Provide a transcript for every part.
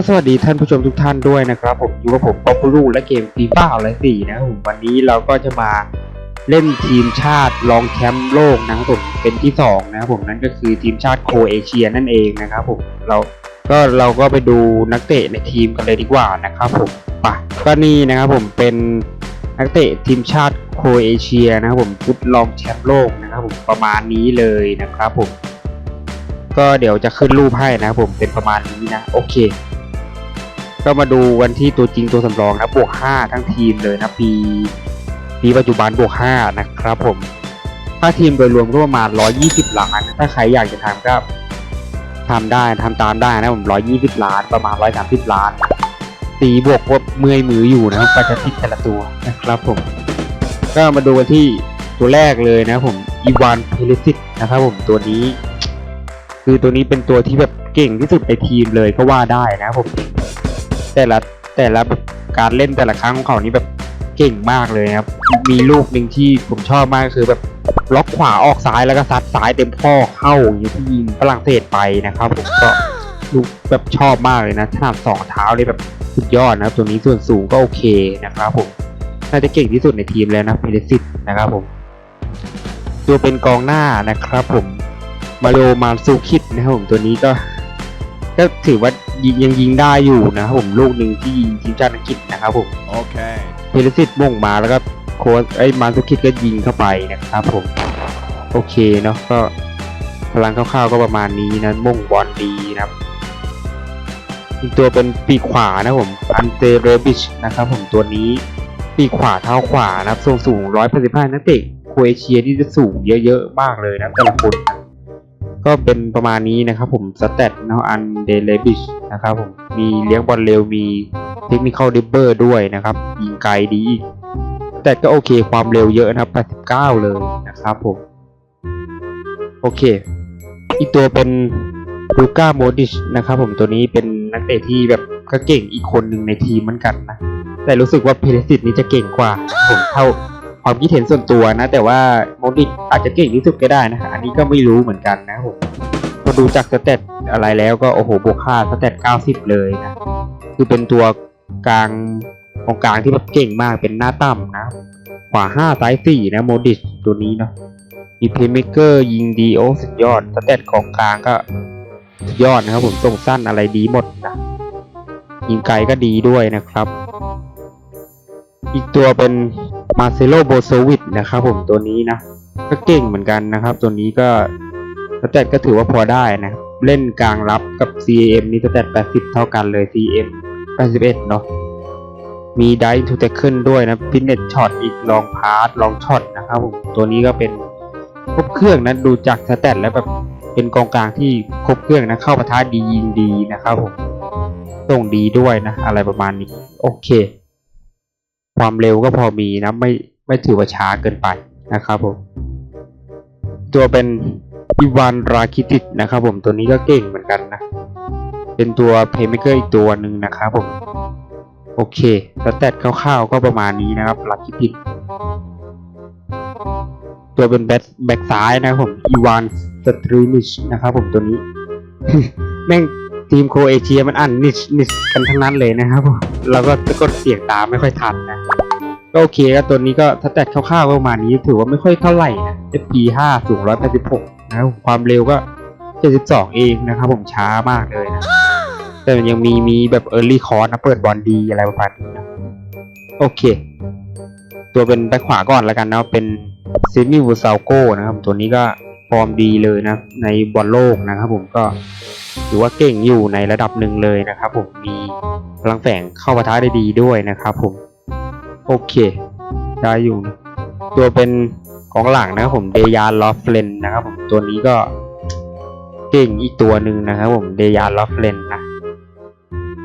ก็สวัสดีท่านผู้ชมทุกท่านด้วยนะครับ ผมอยู่กับผมป๊อปปูลูและเกมฟีฟ่าอะไรสี่นะครับผมวันนี้เราก็จะมาเล่นทีมชาติรองแชมป์โลกนะครับผมเป็นที่สองนะครับผมนั่นก็คือทีมชาติโคเอเชียนั่นเองนะครับผมเราก็เราก็ไปดูนักเตะในทีมกันเลยดีกว่านะครับผมไปะก็นี่นะครับผมเป็นนักเตะทีมชาติโคเอเชียนะครับผมฟุตรองแชมป์โลกนะครับผมประมาณนี้เลยนะครับผมก็เดี๋ยวจะขึ้นรูปให้นะครับผมเป็นประมาณนี้นะโอเค ก็มาดูกันที่ตัวจริงตัวสำรองนะบวก 5 ทั้งทีมเลยนะปีปีปัจจุบันบวก 5 นะครับผม ถ้าทีมโดยรวมก็ประมาณ 120 ล้าน ถ้าใครอยากจะทำก็ทำได้ทำตามได้นะผม 120 ล้านประมาณ 130 ล้านตีบวกว่าเมื่อยมืออยู่นะครับก็จะติดแต่ละตัวนะครับผม ก็มาดูกันที่ตัวแรกเลยนะผมอีวานเพลิสิตนะครับผมตัวนี้ คือตัวนี้เป็นตัวที่แบบเก่งที่สุดในทีมเลยก็ว่าได้นะผม แต่ละแต่ละแบบการเล่นแต่ละครั้งของเขานี่แบบเก่งมากเลยครับ มีลูกหนึ่งที่ผมชอบมากคือแบบล็อกขวาออกซ้ายแล้วก็ซัดซ้ายเต็มข้อเข้าอย่างที่ยิงฝรั่งเศสไปนะครับผมก็ลูกแบบชอบมากเลยนะถนัดสองเท้าเลยแบบสุดยอดนะครับ ตัวนี้ส่วนสูงก็โอเคนะครับผมน่าจะเก่งที่สุดในทีมแล้วนะเพเดซิตนะครับผมตัวเป็นกองหน้านะครับผมมาโรมาซูคิดนะครับผมตัวนี้ก็ก็ถือว่า ยิงยังยิงได้อยู่นะครับผมลูกหนึ่งที่ยิงทีมชาติอังกฤษนะครับผม Okay. เพลิสิตม่งมาแล้วก็โค้ชไอ้ยมาสุคิดก็ยิงเข้าไปนะครับผมโอเคเนาะก็พลังคร่าวๆก็ประมาณนี้นะม่งบอลดีนะครับอีกตัวเป็นปีกขวานะผมอันเตเรบิชนะครับผมตัวนี้ปีกขวาเท้าขวานะครับสูงสูงร้อยแปดสิบห้านักเตะโครเอเชียที่จะสูงเยอะๆมากเลยนะแต่ละคนนะก็เป็นประมาณนี้นะครับผมสเตตนะอันเดเลบิช นะครับผมมีเลี้ยงบอลเร็วมีเทคนิคอลดิเบอร์ด้วยนะครับยิงไกลดีแต่ก็โอเคความเร็วเยอะนะครับ 89 เลยนะครับผม โอเค อีกตัวเป็นลูก้าโมดิชนะครับผมตัวนี้เป็นนักเตะที่แบบก็เก่งอีกคนหนึ่งในทีมเหมือนกันนะ แต่รู้สึกว่าเพเรสิตนี่จะเก่งกว่า ผมเท่าความคิดเห็นส่วนตัวนะ แต่ว่าโมดิชอาจจะเก่งที่สุดก็ได้นะอันนี้ก็ไม่รู้เหมือนกันนะผมพอดูจากสเตต อะไรแล้วก็โอ้โหบวกค่าสเตต90เลยนะ คือเป็นตัวกลางของกลางที่แบบเก่งมากเป็นหน้าต่ำนะ ขวาห้าซ้ายสี่นะโมดิชตัวนี้เนาะมีเพลย์เมเกอร์ยิงดีโอสุดยอดสเตตของกลางก็สุดยอดนะครับผมส่งสั้นอะไรดีหมดนะยิงไกลก็ดีด้วยนะครับ อีกตัวเป็นมาเซโลโบโซวิดนะครับผมตัวนี้นะ ก็เก่งเหมือนกันนะครับ ตัวนี้ก็สเตตก็ถือว่าพอได้นะ เล่นกลางรับกับ CAM นี่สเตต80 เท่ากันเลย CM 81 เนาะ มีไดทูเทคเกิลด้วยนะฟินเน็ตช็อตอีกลองพาร์ตลองช็อตนะครับผมตัวนี้ก็เป็นครบเครื่องนะดูจากสเตตแล้วแบบเป็นกองกลางที่ครบเครื่องนะเข้าปะทะดียิงดีนะครับผมส่งดีด้วยนะ อะไรประมาณนี้โอเค ความเร็วก็พอมีนะไม่ไม่ถือว่าช้าเกินไปนะครับผม ตัวเป็นอีวานราคิติดนะครับผมตัวนี้ก็เก่งเหมือนกันนะ เป็นตัวเพย์เมเกอร์อีกตัวหนึ่งนะครับผม โอเคสแตทคร่าวๆก็ประมาณนี้นะครับราคิติดตัวเป็นแบ็คแบ็คซ้ายนะครับผมอีวานสตรีนิชนะครับผมตัวนี้ แม่งทีมโคเอเชียมันอ่านนิชนิชกันทั้งนั้นเลยนะครับผมเราก็สะกดเสียงตามไม่ค่อยทันนะ ก็โอเคครับตัวนี้ก็ถ้าแตดคร่าวๆประมาณนี้ ถือว่าไม่ค่อยเท่าไหร่นะ FP 5สูง 186 นะครับความเร็วก็ 72 เองนะครับผมช้ามากเลยนะ แต่มันยังมีมีแบบ Early c o r นะ เปิดบอลดีอะไรประมาณนี้นะ โอเค ตัวเป็นแบ็คขวาก่อนแล้วกันนะ เป็นซิมิวูซาโกนะครับ ตัวนี้ก็ฟอร์มดีเลยนะ ในบอลโลกนะครับผมก็ถือว่าเก่งอยู่ในระดับหนึ่งเลยนะครับผมมีพลังแฝงเข้าปะทะได้ดีด้วยนะครับผม โอเค ได้อยู่ ตัวเป็นของหลังนะครับผมเดยานลอฟเลนนะครับผมตัวนี้ก็เก่งอีกตัวหนึ่งนะครับผมเดยานลอฟเลนนะ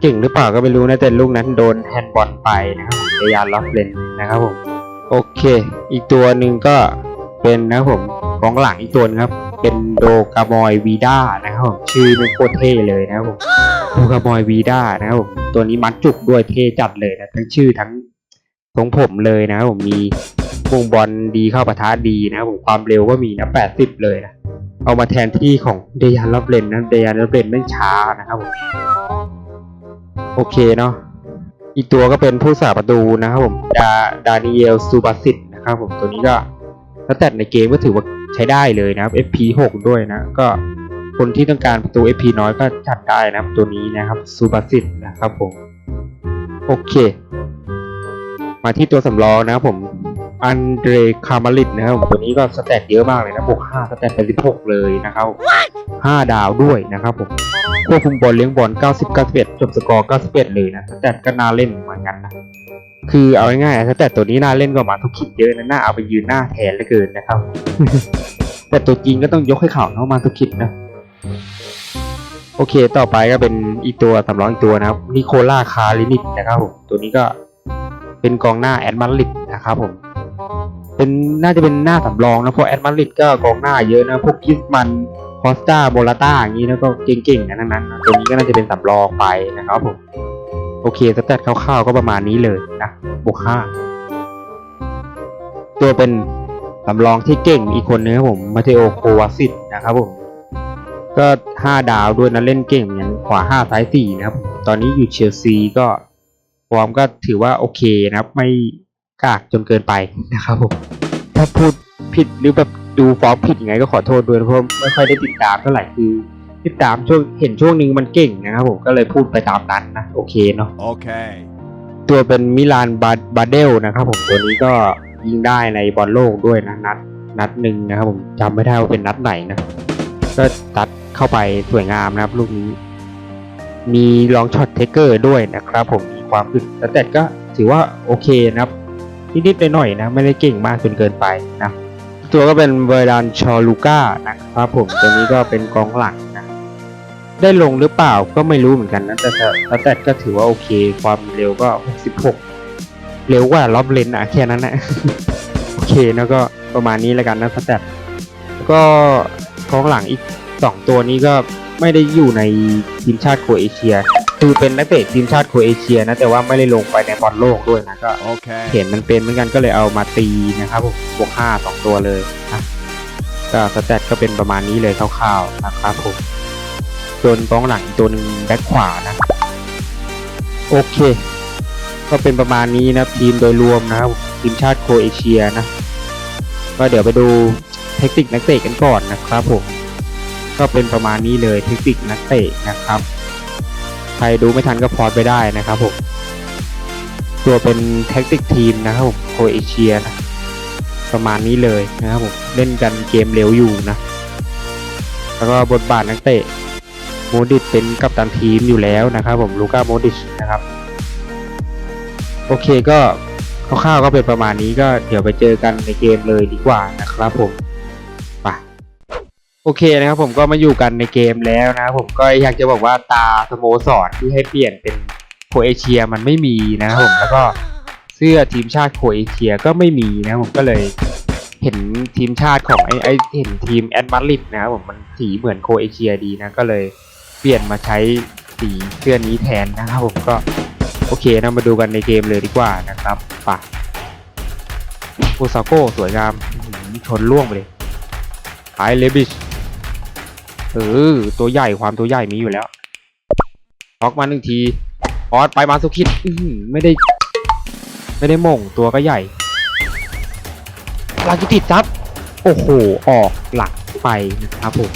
เก่งหรือเปล่าก็ไม่รู้นะแต่ลูกนั้นโดนแฮนด์บอลไปนะครับเดยานลอฟเลนนะครับผมโอเค อีกตัวหนึ่งก็เป็นนะครับผมของหลังอีกตัวนึงครับ เป็นโดกามอยวีด้านะครับผมชื่อมันโคตรเท่เลยนะครับผมโดกามอยวีด้านะครับผมตัวนี้มัดจุกด้วยเท่จัดเลยนะทั้งชื่อทั้ง ทรงผมเลยนะ ผมมีวงบอลดีเข้าปะทะดีนะผมความเร็วก็มีนะ 80 เลยนะ เอามาแทนที่ของเดยานลอบเลนนะเดยานลอบเลนไม่ช้านะครับผมโอเคเนาะอีกตัวก็เป็นผู้สาประตูนะครับผมดาดานิเอลซูบาสิตนะครับผมตัวนี้ก็สแตทในเกมก็ถือว่าใช้ได้เลยนะครับ FP 6ด้วยนะ ก็คนที่ต้องการประตู FP น้อยก็จัดได้นะครับตัวนี้นะครับซูบาสิตนะครับผม โอเค มาที่ตัวสำรองนะครับผมอันเดรคามาลิตนะครับผมตัวนี้ก็สแตทเยอะมากเลยนะบวก5สแตทเป็น16เลยนะครับ5ดาวด้วยนะครับผมควบคุมบอลเลี้ยงบอล90 91จบสกอร์91 เลยนะสแตทก็น่าเล่นเหมือนกันนะคือเอาง่ายๆสแตทตัวนี้น่าเล่นกว่ามาทุกคิดเยอะนะน่าเอาไปยืนหน้าแทนเหลือเกินนะครับ แต่ตัวจริงก็ต้องยกให้เขาเนาะมาทุกคิดนะโอเค ต่อไปก็เป็นอีกตัวสำรองอีกตัวนะครับนิโคล่าคารินิกนะครับผมตัวนี้ก็ เป็นกองหน้าแอดมาริดนะครับผมเป็นน่าจะเป็นหน้าสำรองนะเพราะแอดมาริดก็กองหน้าเยอะนะพวกกิสมันคอสตาโบลาต้าอย่างนี้นะก็เก่งๆนะทั้งนั้นตัวนี้ก็น่าจะเป็นสำรองไปนะครับผมโอเคสแตทคร่าวๆก็ประมาณนี้เลยนะบวกห้าตัวเป็นสำรองที่เก่งอีกคนนึงครับผมมาเทโอโควาซิตนะครับผมก็ห้าดาวด้วยนะเล่นเก่งอย่างขวาห้าซ้ายสี่นะครับ ตอนนี้อยู่เชลซีก็ ฟอร์มก็ถือว่าโอเคนะครับ ไม่กากจนเกินไปนะครับผมถ้าพูดผิดหรือแบบดูฟอร์มผิดยังไงก็ขอโทษด้วยนะเพราะไม่ค่อยได้ติดตามเท่าไหร่คือติดตามช่วงเห็นช่วงหนึงมันเก่งนะครับผมก็เลยพูดไปตามนั้นนะโอเคเนาะ Okay. ตัวเป็นมิลานบาบาเดลนะครับผมตัวนี้ก็ยิงได้ในบอลโลกด้วยนะนัดนัดหนึ่งนะครับผมจำไม่ได้ว่าเป็นนัดไหนนะก็ตัดเข้าไปสวยงามนะครับลูกนี้ มีลองช็อตเทคเกอร์ด้วยนะครับผมมี ความขึ้นแต่แต่ก็ถือว่าโอเคนะครับนิดๆหน่อยๆนะ ไม่ได้เก่งมากจนเกินไปนะตัวก็เป็นเวอร์ดานชอลูก้านะครับผมตัวนี้ก็เป็นกองหลังนะได้ลงหรือเปล่าก็ไม่รู้เหมือนกันนะแต่แต่แต่ก็ถือว่าโอเค ความเร็วก็ 66 เร็วกว่าล็อบเลนอะแค่นั้นนะโอเคแล้วก็ประมาณนี้แล้วกันนะสแตทแล้วก็กองหลังอีก 2 ตัวนี้ก็ไม่ได้อยู่ในทีมชาติโครเอเชีย คือเป็นนักเตะทีมชาติโครเอเชียนะแต่ว่าไม่ได้ลงไปในบอลโลกด้วยนะก็ Okay. เห็นมันเป็นเหมือนกันก็เลยเอามาตีนะครับผมบวกห้าสองตัวเลยนะก็สแตทก็เป็นประมาณนี้เลยคร่าวๆนะครับผมส่วนกองหลังอีกตัวหนึ่งแบ็คขวานะโอเค ก็เป็นประมาณนี้นะทีมโดยรวมนะครับทีมชาติโครเอเชียนะก็เดี๋ยวไปดูเทคนิคนักเตะกันก่อนนะครับผมก็เป็นประมาณนี้เลยเทคนิคนักเตะนะครับ ใครดูไม่ทันก็พอดไปได้นะครับผม ตัวเป็นแท็กติกทีมนะครับผมโคเอเชียนะประมาณนี้เลยนะครับผม เล่นกันเกมเร็วอยู่นะ แล้วก็บทบาทนักเตะโมดิตเป็นกัปตันทีมอยู่แล้วนะครับผมลูก้าโมดิชนะครับ โอเคก็คร่าวๆก็เป็นประมาณนี้ก็เดี๋ยวไปเจอกันในเกมเลยดีกว่านะครับผม โอเคนะครับผมก็มาอยู่กันในเกมแล้วนะครับผมก็อยากจะบอกว่าตาสโมสรที่ให้เปลี่ยนเป็นโคเอเชียมันไม่มีนะครับผมแล้วก็เสื้อทีมชาติโคเอเชียก็ไม่มีนะครับผมก็เลยเห็นทีมชาติของไอ้ไอ้เห็นทีมแอดมาริดนะครับผมมันสีเหมือนโคเอเชียดีนะก็เลยเปลี่ยนมาใช้สีเสื้อนี้แทนนะครับผมก็โอเคนะมาดูกันในเกมเลยดีกว่านะครับไป่ะโอซาโก้สวยงามชนล่วงไปเลยไอเลบิช เออ ตัวใหญ่ความตัวใหญ่มีอยู่แล้วล็อกมาหนึ่งทีออสไปมาสุคิดอืไม่ได้ ไม่ได้มงตัวก็ใหญ่ลากิติดซับโอ้โห ออกหลักไปนะครับผม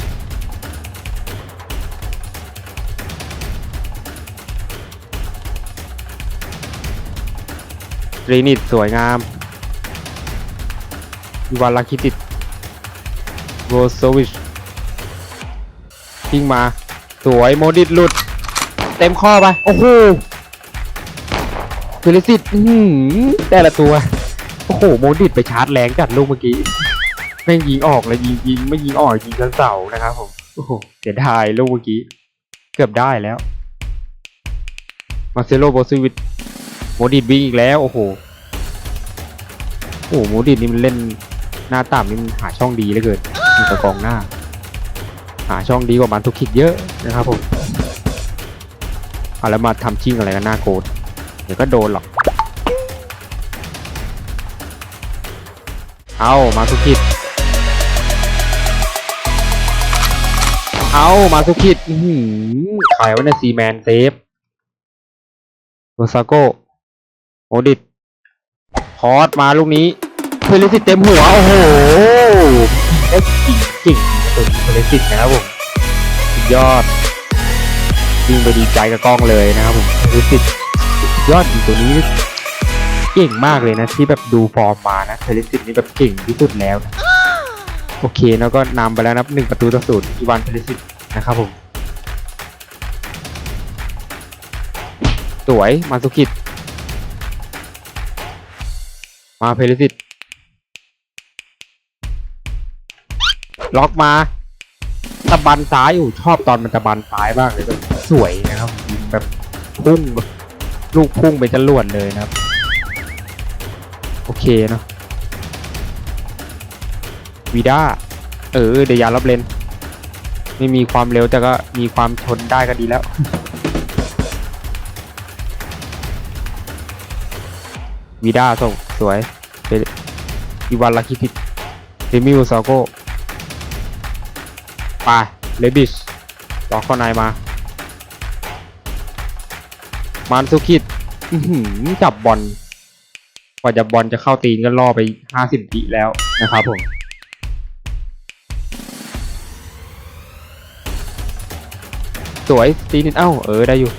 รีนิตสวยงามอีวาลาคิติดโรโซวิช ทิ้งมา สวยโมดิตหลุด เต็มข้อไป โอ้โหเฟลิสิตแต่ละตัว โอ้โห โมดิตไปชาร์จแรงจัดลูกเมื่อกี้แม่งยิงออกเลยยิงยิงไม่ยิงออกยิงกันเสานะครับผมโอ้โหเสียดายลูกเมื่อกี้ เกือบได้แล้ว มาเซโลโบซิวิตโมดิตวิ่งอีกแล้ว โอ้โหโอ้โหโมดิตนี่มันเล่นหน้าต่ำนี่มันหาช่องดีเหลือเกินมีตะกองหน้า หาช่องดีกว่ามันทุกคิดเยอะนะครับผมเอาแล้วมาทำชิ่งอะไรกันหน้าโกดเดี๋ยวก็โดนหรอก เอามาสุกิดเอามาสุกิดอื้อหือใครวะเนี่ยซีแมนเซฟโรซาโกโอดิตพอสมาลูกนี้เพลิสิตเต็มหัว โอ้โหได้จริงจริง ตัวนี้เพลิสิตนะครับผมสุดยอดยิ่งไปดีใจกับกล้องเลยนะครับผมเพลิสิตยอดจริงตัวนี้เก่งมากเลยนะที่แบบดูฟอร์มมานะเพลิสิตนี่แบบเก่งที่สุดแล้วนะโอเคแล้วก็นำไปแล้วนับหนึ่งประตูต่อศูนย์อีวานเพลิสิตนะครับผม สวยมาสุกิตมาเพลิสิต ล็อกมาตะบันซ้ายอยู่ชอบตอนมันตะบันซ้ายมากเลยแบบสวยนะครับแบบพุ่งแบบลูกพุ่งไปจรวดเลยนะครับ โอเคเนาะวีด้าเออเดี๋ยวยารับเลนไม่มีความเร็วแต่ก็มีความชนได้ก็ดีแล้ว วีด้าส่งสวยเดอีวานลาคิติเดมิวซาโก ไปเลบิชล็อกเข้าในมามานสุคิดจับบอลกว่าจะบอลจะเข้าตีนก็ล่อไปห้าสิบวิแล้วนะครับผมสวยตีนิดเอ้าเออได้อยู่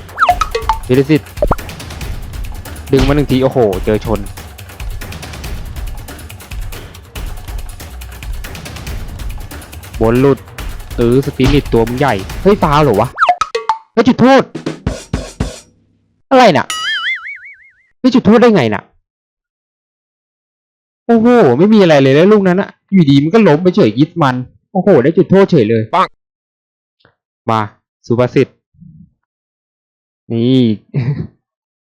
เดลิสิตดึงมาหนึ่งที โอ้โห เจอชน บนหลุด เออสตีนิดตัวมึงใหญ่ เฮ้ยฟาวล์เหรอวะเฮ้ยจุดโทษ อะไรน่ะเฮ้ยจุดโทษได้ไงน่ะ โอ้โห ไม่มีอะไรเลยแล้วลูกนั้นอะอยู่ดีมันก็ล้มไปเฉยยิดมัน โอ้โห ได้จุดโทษเฉยเลยปังมาสุภาษิตนี่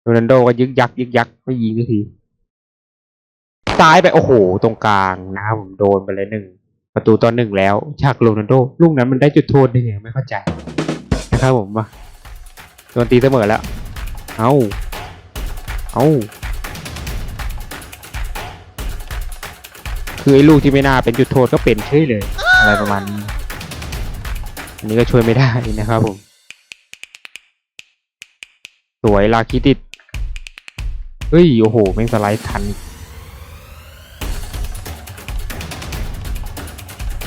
โรนัลโดก็ยึกยักยึกยักไม่ยิงสักทีซ้ายไปโอ้โห ตรงกลางนะครับผมโดนไปเลยหนึ่ง ประตูตอนหนึ่งแล้วจากโรนัลโดลูกนั้นมันได้จุดโทษได้ไงไม่เข้าใจนะครับผมมาโดนตีเสมอแล้ว เอาเอาคือไอ้ลูกที่ไม่น่าเป็นจุดโทษก็เป็นเฉยเลย อะไรประมาณนี้อันนี้ก็ช่วยไม่ได้นะครับผม สวยลาคิติดเฮ้ยโอ้โหแม่งสไลด์ทัน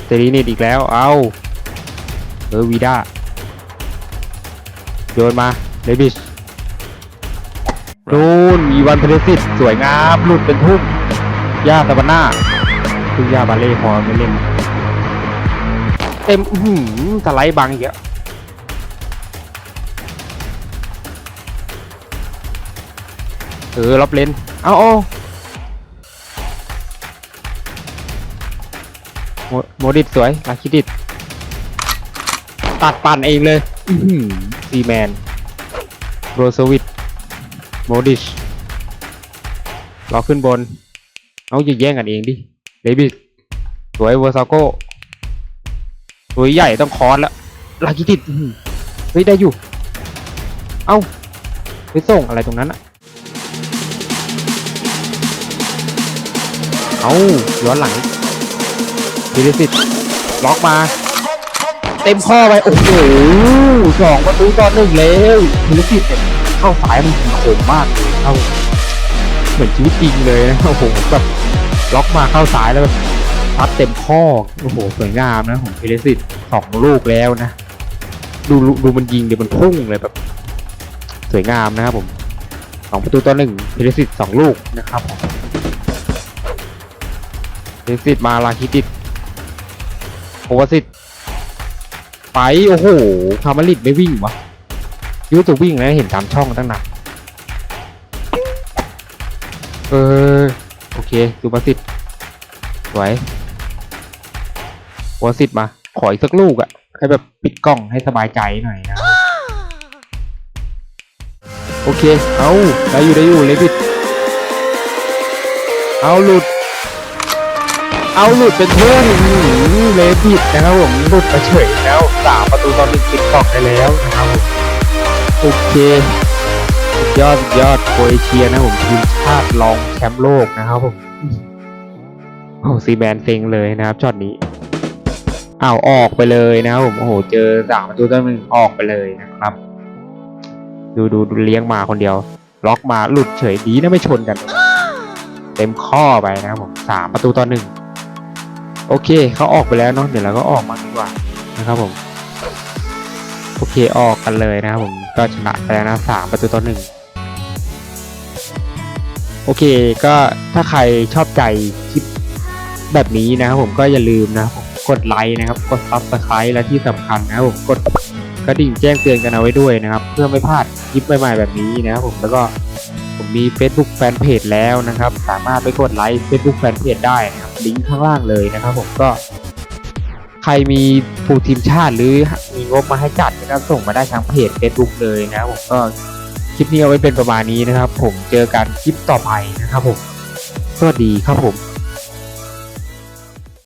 เซรีนิดอีกแล้ว เอาเออวีด้าโยนมาเลบิชนูนอีวันเพลสิตสวยงามหลุดเป็นทุ่มย่าตะบันหน้าคือย่าบาเล่พอไม่เล่นเต็มหืมสไลด์บังเยอะเออรับเลนเอาเอาโมโมดิตสวยลาคิดิตตัดปั่นเองเลยอือหือซีแมนโรสวิตโมดิชรอขึ้นบน เอาอย่าแย่งกันเองดิเดบิสสวยเวอร์ซาโกตัวใหญ่ต้องคอนแล้วลากิติดอื้อหือเฮ้ยได้อยู่ เอ้าไปส่งอะไรตรงนั้นอะเอ้าย้อนหลัง ดิลิสิตล็อกมา เต็มข้อไป โอ้โหสองประตูต่อหนึ่งแล้วดิลิสิตเข้าสายมันโหมมากเลยเข้าเหมือนชีวิตจริงเลยนะโอ้โหแบบล็อกมาเข้าสายแล้วแบบพัดเต็มข้อโอ้โหสวยงามนะของเพเลสิตสองลูกแล้วนะ ดูดูมันยิงเดี๋ยวมันพุ่งเลยแบบ สวยงามนะครับผมสองประตูต่อหนึ่งเพเลสิตสองลูกนะครับผมเพเลสิตมาลาคิติด โอวาสิตไป โอ้โหคามาริดไม่วิ่งวะยูจะวิ่งแล้วเห็นตามช่องตั้งนานเออ โอเคสุภาษิตสวยหัวสิทธิ์มา ขออีกสักลูกอะให้แบบปิดกล้องให้สบายใจหน่อยนะ โอเค เอาได้อยู่ได้อยู่เลยปิดเอาหลุด เอาหลุดเป็นเพื่อนเลยปิดนะครับผมหลุดมาเฉยแล้วสามประตูตอนนี้ปิดกองได้แล้วนะครับผมโอเคยอดยอดโคเอเชียนะผมทีมชาติรองแชมป์โลกนะครับผมโอ้ซีแมนเซ็งเลยนะครับช็อตนี้อ้าวออกไปเลยนะครับผมโอ้โหเจอสามประตูต่อหนึ่งออกไปเลยนะครับดูดูดูเลี้ยงมาคนเดียว ล็อกมาหลุดเฉยดีนะไม่ชนกัน เต็มข้อไปนะครับผมสามประตูต่อหนึ่ง โอเคเขาออกไปแล้วเนาะเดี๋ยวเราก็ออกมาดีกว่านะครับผมโอเคออกกันเลยนะครับผมก็ชนะไปแล้วนะสามประตูต่อหนึ่งโอเคก็ถ้าใครชอบใจคลิปแบบนี้นะครับผมก็อย่าลืมนะครับกดไลค์นะครับ กด subscribe และที่สำคัญนะครับผมกดกระดิ่งแจ้งเตือนกันเอาไว้ด้วยนะครับ เพื่อไม่พลาดคลิปใหม่ๆแบบนี้นะครับผมแล้วก็ ผมมี Facebook Fanpage แล้วนะครับ สามารถไปกดไลค์ Facebook Fanpage ได้นะครับลิงก์ข้างล่างเลยนะครับ ผมก็ ใครมีผู้ทีมชาติหรือมีงบมาให้จัดนะครับส่งมาได้ทางเพจ Facebook เลยนะครับผมก็คลิปนี้เอาไว้เป็นประมาณนี้นะครับ ผมเจอกันคลิปต่อไปนะครับผมสวัสดีครับผม